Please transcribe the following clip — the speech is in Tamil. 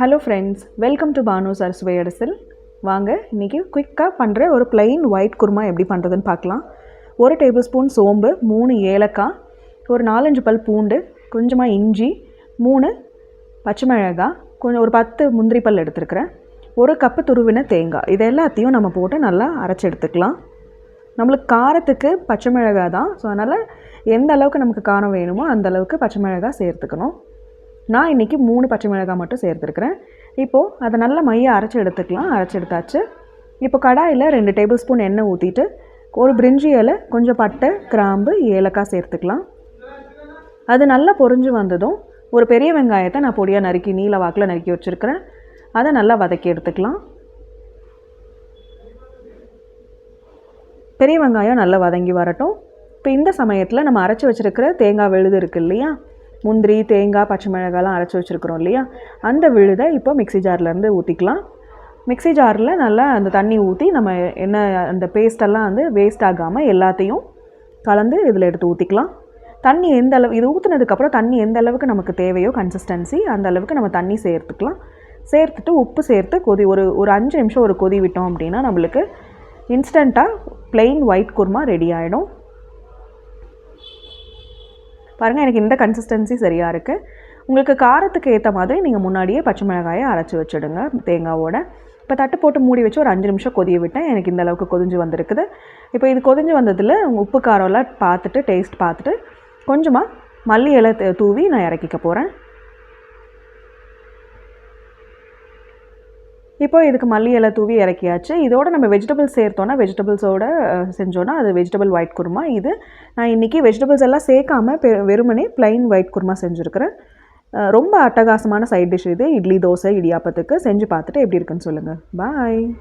Hello friends welcome to Banu சரஸ்வை அரிசல் வாங்க இன்றைக்கி குயிக்காக பண்ணுற ஒரு பிளெயின் ஒயிட் குருமா எப்படி பண்ணுறதுன்னு பார்க்கலாம். ஒரு டேபிள் ஸ்பூன் சோம்பு மூணு ஏலக்காய் ஒரு நாலஞ்சு பல் பூண்டு கொஞ்சமாக இஞ்சி மூணு பச்சை மிளகாய் கொஞ்சம் ஒரு பத்து முந்திரி பல் எடுத்துருக்கிறேன். ஒரு கப்பு துருவின தேங்காய். இது எல்லாத்தையும் நம்ம போட்டு நல்லா அரைச்சி எடுத்துக்கலாம். நம்மளுக்கு காரத்துக்கு பச்சை மிளகாய் தான். ஸோ அதனால் எந்த அளவுக்கு நமக்கு காரம் வேணுமோ அந்த அளவுக்கு பச்சை மிளகாய் சேர்த்துக்கணும். நான் இன்றைக்கி மூணு பச்சை மிளகாய் மட்டும் சேர்த்துருக்குறேன். இப்போது அதை நல்லா மையை அரைச்சி எடுத்துக்கலாம். அரைச்சி எடுத்தாச்சு. இப்போ கடாயில் ரெண்டு டேபிள் ஸ்பூன் எண்ணெய் ஊற்றிட்டு ஒரு பிரிஞ்சி இலை கொஞ்சம் பட்டை கிராம்பு ஏலக்காய் சேர்த்துக்கலாம். அது நல்லா பொரிஞ்சு வந்ததும் ஒரு பெரிய வெங்காயத்தை நான் பொடியாக நறுக்கி நீல வாக்கில் நறுக்கி வச்சுருக்கிறேன். அதை நல்லா வதக்கி எடுத்துக்கலாம். பெரிய வெங்காயம் நல்லா வதங்கி வரட்டும். இப்போ இந்த சமயத்தில் நம்ம அரைச்சி வச்சுருக்கிற தேங்காய் விழுது இருக்குது இல்லையா முந்திரி தேங்காய் பச்சை மிளகாலாம் அரைச்சி வச்சுருக்குறோம் இல்லையா? அந்த விழுதை இப்போ மிக்ஸி ஜார்லேருந்து ஊற்றிக்கலாம் மிக்ஸி ஜாரில் நல்லா அந்த தண்ணி ஊற்றி நம்ம என்ன அந்த பேஸ்டெல்லாம் வந்து வேஸ்ட் ஆகாமல் எல்லாத்தையும் கலந்து இதில் எடுத்து ஊற்றிக்கலாம் தண்ணி எந்த அளவு இது ஊற்றுனதுக்கப்புறம் தண்ணி எந்த அளவுக்கு நமக்கு தேவையோ கன்சிஸ்டன்சி அந்த அளவுக்கு நம்ம தண்ணி சேர்த்துக்கலாம். சேர்த்துட்டு உப்பு சேர்த்து கொதி ஒரு ஒரு அஞ்சு நிமிஷம் ஒரு கொதி விட்டோம் அப்படின்னா நம்மளுக்கு இன்ஸ்டண்ட்டாக ப்ளெயின் ஒயிட் குருமா ரெடி ஆகிடும் பாருங்கள் எனக்கு இந்த கன்சிஸ்டன்சி சரியாக இருக்குது உங்களுக்கு காரத்துக்கு ஏற்ற மாதிரி நீங்கள் முன்னாடியே பச்சை மிளகாயை அரைச்சி வச்சுடுங்க தேங்காவோட. இப்போ தட்டு போட்டு மூடி வச்சு ஒரு அஞ்சு நிமிஷம் கொதிய விட்டேன் எனக்கு இந்த அளவுக்கு கொதிஞ்சு வந்திருக்குது. இப்போ இது கொதிஞ்சு வந்ததில் உப்பு காரம்லாம் பார்த்துட்டு டேஸ்ட் பார்த்துட்டு கொஞ்சமாக மல்லி இலை தூவி நான் இறக்கிக்க போகிறேன் இப்போ இதுக்கு மல்லி இலை தூவி இறக்கியாச்சு. இதோட நம்ம வெஜிடபிள்ஸ் சேர்த்தோன்னா வெஜிடபிள்ஸோட செஞ்சோன்னா அது வெஜிடபிள் ஒயிட் குருமா. இது நான் இன்றைக்கி வெஜிடபிள்ஸ் எல்லாம் சேர்க்காம பெ- வெறுமனே ப்ளைன் ஒயிட் குருமா செஞ்சுருக்கிறேன். ரொம்ப அட்டகாசமான சைட் டிஷ் இது. இட்லி தோசை இடியாப்பத்துக்கு. செஞ்சு பார்த்துட்டு எப்படி இருக்குன்னு சொல்லுங்கள் பாய்